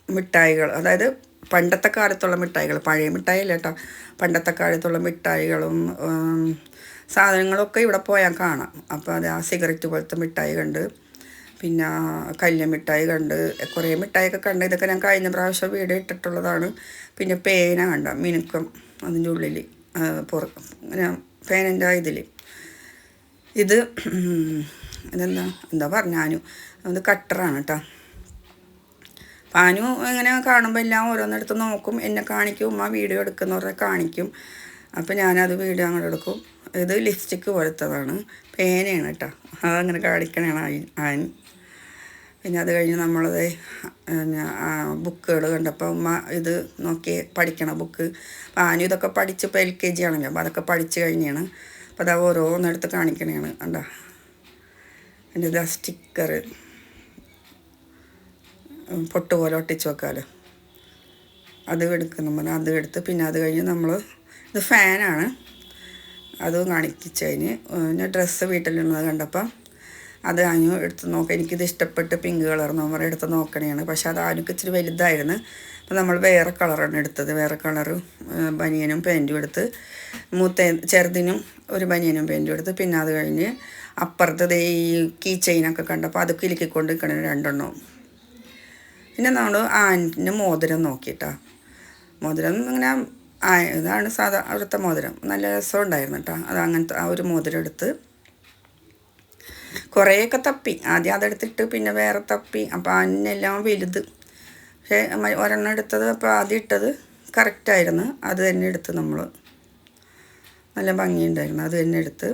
മിഠായികൾ അതായത് പണ്ടത്തെ കാലത്തുള്ള മിഠായികൾ പഴയ മിഠായി കേട്ടോ പണ്ടത്തെ കാലത്തുള്ള മിഠായികളും സാധനങ്ങളൊക്കെ ഇവിടെ പോയാൽ കാണാം. അപ്പോൾ അത് ആ സിഗരറ്റ് പോലത്തെ മിഠായി കണ്ട് പിന്നെ കല്ല് മിഠായി കണ്ട് കുറേ മിഠായിയൊക്കെ കണ്ട്. ഇതൊക്കെ ഞാൻ കഴിഞ്ഞ പ്രാവശ്യം വീട് ഇട്ടിട്ടുള്ളതാണ്. പിന്നെ പേന കണ്ട മിനുക്കം അതിന്റെ ഉള്ളിൽ പുറ പേനന്റെ ഇതിൽ ഇത് ഇതെന്താ എന്താ പറഞ്ഞാനും അത് കട്ടറാണ് കേട്ടോ പാനു ഇങ്ങനെ കാണുമ്പോൾ എല്ലാം ഓരോന്നെടുത്ത് നോക്കും. എന്നെ കാണിക്കും. ഉമ്മ വീഡിയോ എടുക്കുന്നവരെ കാണിക്കും. അപ്പോൾ ഞാനത് വീഡിയോ അങ്ങോട്ട് എടുക്കും. ഇത് ലിപ്സ്റ്റിക്ക് പോലത്തതാണ്. പേനയാണ് കേട്ടോ അതങ്ങനെ കാണിക്കണതാണ് ആയി- ആൻ. പിന്നെ അത് കഴിഞ്ഞ് നമ്മളത് ബുക്കുകൾ കണ്ടപ്പോൾ ഉമ്മ ഇത് നോക്കി പഠിക്കണ ബുക്ക്. പാനു ഇതൊക്കെ പഠിച്ച് ഇപ്പോൾ എൽ കെ ജി ആണല്ലോ. അപ്പോൾ അതൊക്കെ പഠിച്ച് കഴിഞ്ഞാണ്. അപ്പോൾ അത് ഓരോന്നെടുത്ത് കാണിക്കണതാണ് കണ്ടോ? എന്റെ ഇതാ സ്റ്റിക്കർ പൊട്ട് പോലെ ഒട്ടിച്ച് വെക്കാമല്ലോ അത് എടുക്കുന്ന പോലെ അത് എടുത്ത് പിന്നെ അത് കഴിഞ്ഞ് നമ്മൾ ഇത് ഫാനാണ്. അത് കാണിച്ചതിന്. പിന്നെ ഡ്രസ്സ് വീട്ടിലുള്ളത് കണ്ടപ്പം അത് അനു എടുത്ത് നോക്കാം. എനിക്കിത് ഇഷ്ടപ്പെട്ട് പിങ്ക് കളർ നമ്മൾ എടുത്ത് നോക്കണേയാണ് പക്ഷെ അത് അനുക്ക് ഇച്ചിരി വലുതായിരുന്നു. അപ്പോൾ നമ്മൾ വേറെ കളറാണ് എടുത്തത്. വേറെ കളറ് ബനിയനും പാന്റും എടുത്ത് മൂത്ത ചെറുതിനും ഒരു ബനിയനും പാന്റും എടുത്ത് പിന്നെ അത് കഴിഞ്ഞ് അപ്പുറത്ത് ഈ കീ ചെയിനൊക്കെ കണ്ടപ്പോൾ അത് കിലുക്കിക്കൊണ്ട് നിൽക്കണ രണ്ടെണ്ണവും. പിന്നെ നമ്മൾ ആന്റിന്റെ മോതിരം നോക്കിയിട്ടാ. മോതിരം ഇങ്ങനെ ഇതാണ് സാധാ അവിടുത്തെ മോതിരം. നല്ല രസം ഉണ്ടായിരുന്നു കേട്ടോ. അത് അങ്ങനത്തെ ആ ഒരു മോതിരം എടുത്ത് കുറേയൊക്കെ തപ്പി. ആദ്യം അതെടുത്തിട്ട് പിന്നെ വേറെ തപ്പി. അപ്പോൾ അതിനെല്ലാം വലുത്. പക്ഷേ ഒരെണ്ണം എടുത്തത് അപ്പോൾ ആദ്യം ഇട്ടത് കറക്റ്റായിരുന്നു അത് തന്നെ എടുത്ത് നമ്മൾ നല്ല ഭംഗിയുണ്ടായിരുന്നു. അത് തന്നെ എടുത്ത്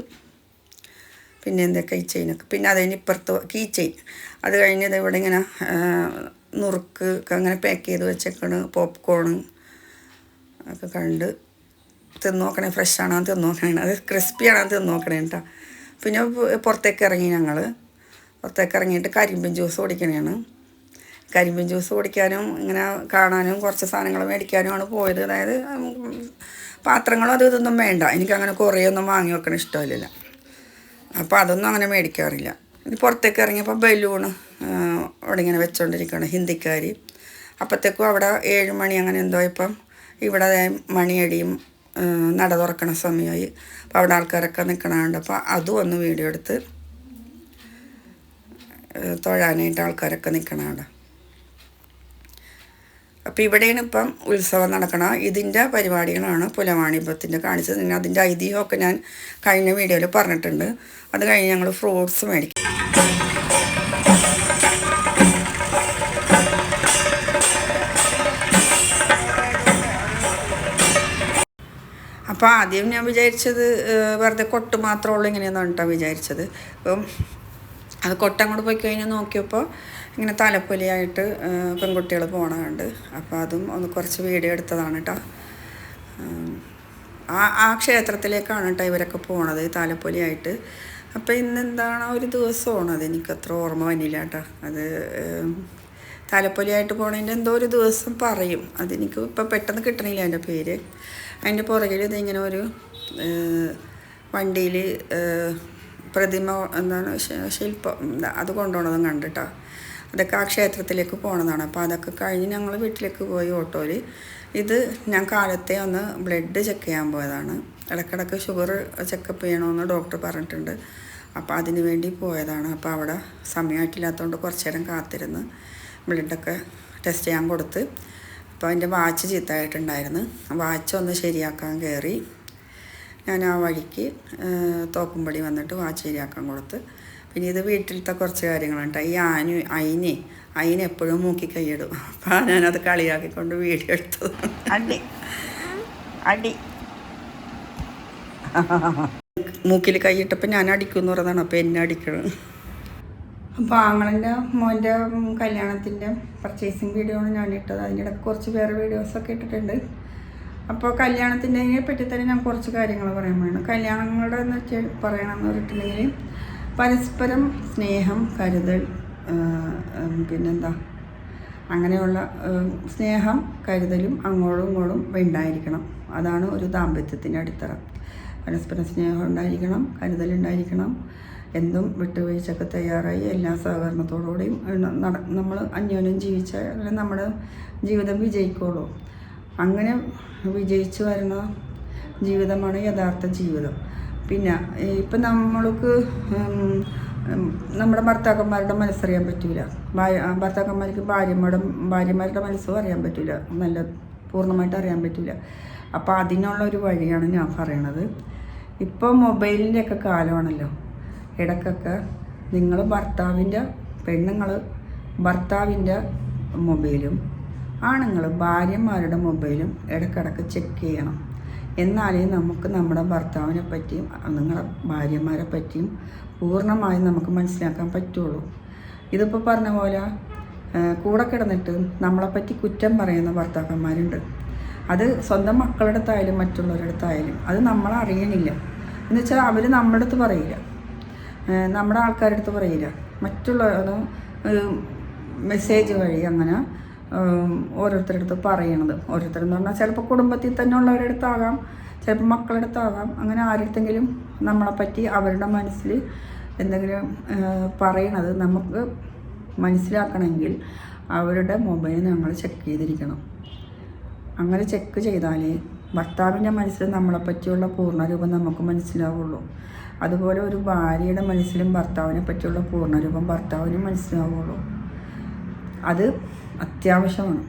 പിന്നെ എന്താ കൈ ചെയിനൊക്കെ പിന്നെ അതിന് ഇപ്പുറത്ത് കീ ചെയിൻ അത് കഴിഞ്ഞത് ഇവിടെ ഇങ്ങനെ നുറുക്ക് അങ്ങനെ പാക്ക് ചെയ്ത് വെച്ചേക്കണ്. പോപ്കോണ് ഒക്കെ കണ്ട് തിന്നോക്കണേ ഫ്രഷ് ആണോ തിന്നോക്കണേ അത് ക്രിസ്പി ആണോ തിന്നോക്കണേ കേട്ടോ പിന്നെ പുറത്തേക്ക് ഇറങ്ങി ഞങ്ങൾ പുറത്തേക്ക് ഇറങ്ങിയിട്ട് കരിമ്പിൻ ജ്യൂസ് കുടിക്കണേണ്. കരിമ്പിൻ ജ്യൂസ് കുടിക്കാനും ഇങ്ങനെ കാണാനും കുറച്ച് സാധനങ്ങൾ മേടിക്കാനുമാണ് പോയത്. അതായത് പാത്രങ്ങളും അത് ഇതൊന്നും വേണ്ട. എനിക്കങ്ങനെ കുറേയൊന്നും വാങ്ങി വെക്കണ ഇഷ്ടമില്ല അപ്പോൾ അതൊന്നും അങ്ങനെ മേടിക്കാറില്ല. പുറത്തേക്ക് ഇറങ്ങിയപ്പോൾ ബലൂണ് അവിടെ ഇങ്ങനെ വെച്ചുകൊണ്ടിരിക്കുകയാണ് ഹിന്ദിക്കാർ അപ്പോഴത്തേക്കും അവിടെ ഏഴ് മണി അങ്ങനെ എന്തോ ഇപ്പം ഇവിടെ മണിയടിയും നട തുറക്കണ സമയമായി. അപ്പോൾ അവിടെ ആൾക്കാരൊക്കെ നിൽക്കണുണ്ട് അപ്പോൾ അതും ഒന്ന് വീഡിയോ എടുത്ത് തൊഴാനായിട്ട് ആൾക്കാരൊക്കെ നിൽക്കണുണ്ട് അപ്പോൾ ഇവിടെയാണ് ഇപ്പം ഉത്സവം നടക്കണ. ഇതിന്റെ പരിപാടികളാണ് പുലവാണിപ്പത്തിന്റെ കാണിച്ചത്. പിന്നെ അതിന്റെ ഐതിഹ്യമൊക്കെ ഞാൻ കഴിഞ്ഞ വീഡിയോയിൽ പറഞ്ഞിട്ടുണ്ട്. അത് കഴിഞ്ഞ് ഞങ്ങൾ ഫ്രൂട്ട്സ് മേടിക്കും. അപ്പോൾ ആദ്യം ഞാൻ വിചാരിച്ചത് വെറുതെ കൊട്ട് മാത്രമേ ഉള്ളൂ ഇങ്ങനെയെന്ന് കേട്ടോ വിചാരിച്ചത്. അപ്പം അത് കൊട്ടങ്ങോട്ട് പോയി കഴിഞ്ഞ് നോക്കിയപ്പോൾ ഇങ്ങനെ തലപ്പൊലിയായിട്ട് പെൺകുട്ടികൾ പോണതുണ്ട് അപ്പോൾ അതും ഒന്ന് കുറച്ച് വീഡിയോ എടുത്തതാണ് കേട്ടോ ആ ആ ക്ഷേത്രത്തിലേക്കാണ് കേട്ടോ ഇവരൊക്കെ പോണത് താലപ്പൊലിയായിട്ട്. അപ്പോൾ ഇന്ന് എന്താണ് ഒരു ദിവസമാണ് അത് എനിക്കത്ര ഓർമ്മ വന്നില്ല കേട്ടോ അത് താലപ്പൊലിയായിട്ട് പോണതിന്റെ എന്തോ ഒരു ദിവസം പറയും. അതെനിക്ക് ഇപ്പം പെട്ടെന്ന് കിട്ടണില്ല എന്റെ പേര്. അതിന്റെ പുറകിൽ ഇതിങ്ങനെ ഒരു വണ്ടിയിൽ പ്രതിമ എന്താണ് ശില്പം അത് കൊണ്ടുപോകണതും കണ്ടിട്ടോ. അതൊക്കെ ആ ക്ഷേത്രത്തിലേക്ക് പോണതാണ്. അപ്പോൾ അതൊക്കെ കഴിഞ്ഞ് ഞങ്ങൾ വീട്ടിലേക്ക് പോയി ഓട്ടോയിൽ ഇത് ഞാൻ കാലത്തെ ഒന്ന് ബ്ലഡ് ചെക്ക് ചെയ്യാൻ പോയതാണ്. ഇടയ്ക്കിടയ്ക്ക് ഷുഗർ ചെക്കപ്പ് ചെയ്യണമെന്ന് ഡോക്ടർ പറഞ്ഞിട്ടുണ്ട്. അപ്പോൾ അതിന് വേണ്ടി പോയതാണ്. അപ്പോൾ അവിടെ സമയമായിട്ടില്ലാത്തതുകൊണ്ട് കുറച്ച് നേരം കാത്തിരുന്ന്. ബ്ലഡൊക്കെ ടെസ്റ്റ് ചെയ്യാൻ കൊടുത്ത് അപ്പോൾ അതിന്റെ വാച്ച് ചീത്തയായിട്ടുണ്ടായിരുന്നു. വാച്ച് ഒന്ന് ശരിയാക്കാൻ കയറി ഞാൻ ആ വഴിക്ക് തോപ്പുംപടി വന്നിട്ട് വാച്ച് ശരിയാക്കാൻ കൊടുത്ത്. പിന്നെ ഇത് വീട്ടിലത്തെ കുറച്ച് കാര്യങ്ങളുണ്ട് ഈ ആനു അയിനെ അയിന് എപ്പോഴും മൂക്കി കൈയിടും. അപ്പോൾ ഞാനത് കളിയാക്കിക്കൊണ്ട് വീഡിയോ എടുത്തത്. അടി. അടി. മൂക്കിൽ കൈയിട്ടപ്പോൾ ഞാൻ അടിക്കും എന്ന് പറഞ്ഞതാണ്. അപ്പോൾ എന്നെ അടിക്കണം അപ്പോൾ ആങ്ങളന്റെ മോന്റെ കല്യാണത്തിന്റെ പർച്ചേസിങ് വീഡിയോ ആണ് ഞാൻ ഇട്ടത്. അതിന്റെ ഇടയ്ക്ക് കുറച്ച് വേറെ വീഡിയോസൊക്കെ ഇട്ടിട്ടുണ്ട്. അപ്പോൾ കല്യാണത്തിന്റെ പറ്റി തന്നെ ഞാൻ കുറച്ച് കാര്യങ്ങൾ പറയാൻ വേണം കല്യാണങ്ങളുടെ എന്ന് വെച്ചാൽ പറയണമെന്ന് പറഞ്ഞിട്ടുണ്ടെങ്കിൽ പരസ്പരം സ്നേഹം കരുതൽ പിന്നെന്താ? അങ്ങനെയുള്ള സ്നേഹം കരുതലും അങ്ങോളും ഇങ്ങോളും ഉണ്ടായിരിക്കണം. അതാണ് ഒരു ദാമ്പത്യത്തിന്റെ അടിത്തറ. പരസ്പരം സ്നേഹം ഉണ്ടായിരിക്കണം കരുതലുണ്ടായിരിക്കണം എന്തും വിട്ടുവീഴ്ചക്ക് തയ്യാറായി എല്ലാ സഹകരണത്തോടുകൂടിയും നമ്മൾ അന്യോന്യം ജീവിച്ചാൽ നമ്മുടെ ജീവിതം വിജയിക്കുള്ളൂ. അങ്ങനെ വിജയിച്ചു വരുന്ന ജീവിതമാണ് യഥാർത്ഥ ജീവിതം. പിന്നെ ഇപ്പം നമ്മൾക്ക് നമ്മുടെ ഭർത്താക്കന്മാരുടെ മനസ്സറിയാൻ പറ്റില്ല ഭർത്താക്കന്മാർക്ക് ഭാര്യമാരുടെ ഭാര്യമാരുടെ മനസ്സും അറിയാൻ പറ്റില്ല നല്ല പൂർണമായിട്ട് അറിയാൻ പറ്റില്ല അപ്പോൾ അതിനുള്ള ഒരു വഴിയാണ് ഞാൻ പറയണത്. ഇപ്പോൾ മൊബൈലിന്റെയൊക്കെ കാലമാണല്ലോ. ഇടയ്ക്കൊക്കെ നിങ്ങൾ ഭർത്താവിന്റെ പെണ്ണുങ്ങൾ ഭർത്താവിന്റെ മൊബൈലും ആണുങ്ങൾ ഭാര്യമാരുടെ മൊബൈലും ഇടയ്ക്കിടയ്ക്ക് ചെക്ക് ചെയ്യണം. എന്നാലേ നമുക്ക് നമ്മുടെ ഭർത്താവിനെ പറ്റിയും നിങ്ങളുടെ ഭാര്യമാരെ പറ്റിയും പൂർണമായും നമുക്ക് മനസ്സിലാക്കാൻ പറ്റുള്ളൂ. ഇതിപ്പോൾ പറഞ്ഞ പോലെ കൂടെ കിടന്നിട്ട് നമ്മളെപ്പറ്റി കുറ്റം പറയുന്ന ഭർത്താക്കന്മാരുണ്ട്. അത് സ്വന്തം മക്കളുടെ അടുത്തായാലും മറ്റുള്ളവരുടെ അടുത്തായാലും അത് നമ്മൾ അറിയണില്ല എന്ന് വെച്ചാൽ അവർ നമ്മുടെ അടുത്ത് പറയില്ല. നമ്മുടെ ആൾക്കാരുടെ അടുത്ത് പറയില്ല. മറ്റുള്ള മെസ്സേജ് വഴി അങ്ങനെ ഓരോരുത്തരുടെ അടുത്ത് പറയണത്. ഓരോരുത്തരെന്ന് പറഞ്ഞാൽ ചിലപ്പോൾ കുടുംബത്തിൽ തന്നെ ഉള്ളവരുടെ അടുത്താകാം ചിലപ്പോൾ മക്കളുടെ അടുത്താകാം അങ്ങനെ ആരുടെങ്കിലും നമ്മളെപ്പറ്റി അവരുടെ മനസ്സിൽ എന്തെങ്കിലും പറയണത് നമുക്ക് മനസ്സിലാക്കണമെങ്കിൽ അവരുടെ മൊബൈൽ നമ്മൾ ചെക്ക് ചെയ്തിരിക്കണം. അങ്ങനെ ചെക്ക് ചെയ്താലേ ഭർത്താവിന്റെ മനസ്സിൽ നമ്മളെ പറ്റിയുള്ള പൂർണരൂപം നമുക്ക് മനസ്സിലാവുള്ളൂ. അതുപോലെ ഒരു ഭാര്യയുടെ മനസ്സിലും ഭർത്താവിനെ പറ്റിയുള്ള പൂർണരൂപം ഭർത്താവിനും മനസ്സിലാവുള്ളൂ. അത് അത്യാവശ്യമാണ്.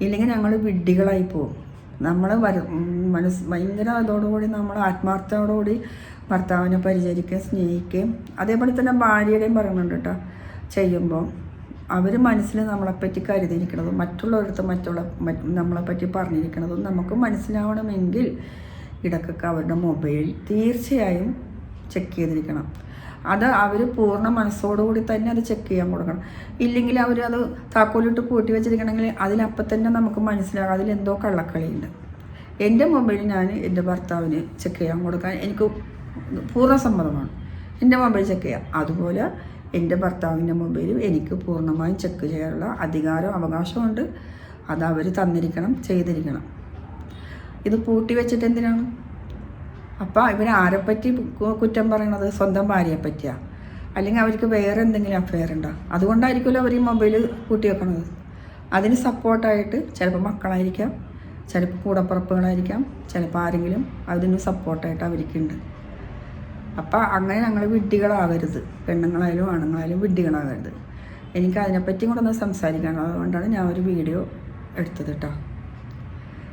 ഇല്ലെങ്കിൽ ഞങ്ങൾ വിഡ്ഢികളായി പോകും. നമ്മൾ വര മനസ് ഭയങ്കര അതോടുകൂടി നമ്മൾ ആത്മാർത്ഥയോടുകൂടി ഭർത്താവിനെ പരിചരിക്കുകയും സ്നേഹിക്കുകയും അതേപോലെ തന്നെ ഭാര്യയുടെയും പറയുന്നുണ്ട് കേട്ടോ ചെയ്യുമ്പോൾ അവർ മനസ്സിൽ നമ്മളെപ്പറ്റി കരുതിയിരിക്കണതും മറ്റുള്ളവരുടെ മറ്റുള്ള മറ്റ് നമ്മളെപ്പറ്റി പറഞ്ഞിരിക്കണതും നമുക്ക് മനസ്സിലാവണമെങ്കിൽ ഇടയ്ക്കൊക്കെ അവരുടെ മൊബൈൽ തീർച്ചയായും ചെക്ക് ചെയ്തിരിക്കണം. അത് അവർ പൂർണ മനസ്സോടുകൂടി തന്നെ അത് ചെക്ക് ചെയ്യാൻ കൊടുക്കണം. ഇല്ലെങ്കിൽ അവർ അത് താക്കോലിട്ട് പൂട്ടി വെച്ചിരിക്കണമെങ്കിൽ അതിലപ്പം തന്നെ നമുക്ക് മനസ്സിലാകും അതിലെന്തോ കള്ളക്കളിയുണ്ട്. എന്റെ മൊബൈൽ ഞാൻ എന്റെ ഭർത്താവിന് ചെക്ക് ചെയ്യാൻ കൊടുക്കാൻ എനിക്ക് പൂർണ സമ്മതമാണ്. എന്റെ മൊബൈൽ ചെക്ക് ചെയ്യാം. അതുപോലെ എന്റെ ഭർത്താവിന്റെ മൊബൈലും എനിക്ക് പൂർണമായും ചെക്ക് ചെയ്യാനുള്ള അധികാരവും അവകാശമുണ്ട്. അത് അവർ തന്നിരിക്കണം ചെയ്തിരിക്കണം. ഇത് പൂട്ടി വെച്ചിട്ട് എന്തിനാണ്? അപ്പോൾ ഇവർ ആരെപ്പറ്റി കുറ്റം പറയണത്? സ്വന്തം ഭാര്യയെ പറ്റിയാ. അല്ലെങ്കിൽ അവർക്ക് വേറെ എന്തെങ്കിലും അഫെയർ ഉണ്ടോ? അതുകൊണ്ടായിരിക്കുമല്ലോ അവർ ഈ മൊബൈൽ കൂട്ടി വെക്കണത്. അതിന് സപ്പോർട്ടായിട്ട് ചിലപ്പോൾ മക്കളായിരിക്കാം ചിലപ്പോൾ കൂടപ്പുറപ്പുകളായിരിക്കാം ചിലപ്പോൾ ആരെങ്കിലും അതിന് സപ്പോർട്ടായിട്ട് അവർക്കുണ്ട് അപ്പം അങ്ങനെ ഞങ്ങൾ വിഡ്ഢികളാകരുത് പെണ്ണുങ്ങളായാലും ആണുങ്ങളായാലും വിഡ്ഢികളാകരുത് എനിക്ക് അതിനെപ്പറ്റി കൂടെ ഒന്ന് സംസാരിക്കണം. അതുകൊണ്ടാണ് ഞാൻ ഒരു വീഡിയോ എടുത്തത് കേട്ടോ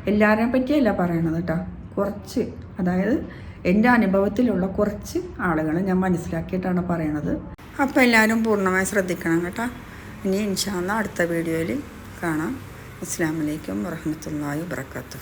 എല്ലാവരെ പറ്റിയല്ല പറയണത് കേട്ടോ കുറച്ച് അതായത് എന്റെ അനുഭവത്തിലുള്ള കുറച്ച് ആളുകൾ ഞാൻ മനസ്സിലാക്കിയിട്ടാണ് പറയണത്. അപ്പോൾ എല്ലാവരും പൂർണമായി ശ്രദ്ധിക്കണം കേട്ടോ. ഇനി ഇൻഷാല്ല അടുത്ത വീഡിയോയിൽ കാണാം. അസ്സാം വലൈക്കും വറഹമത്തല്ലാഹി വാബർക്കാത്തു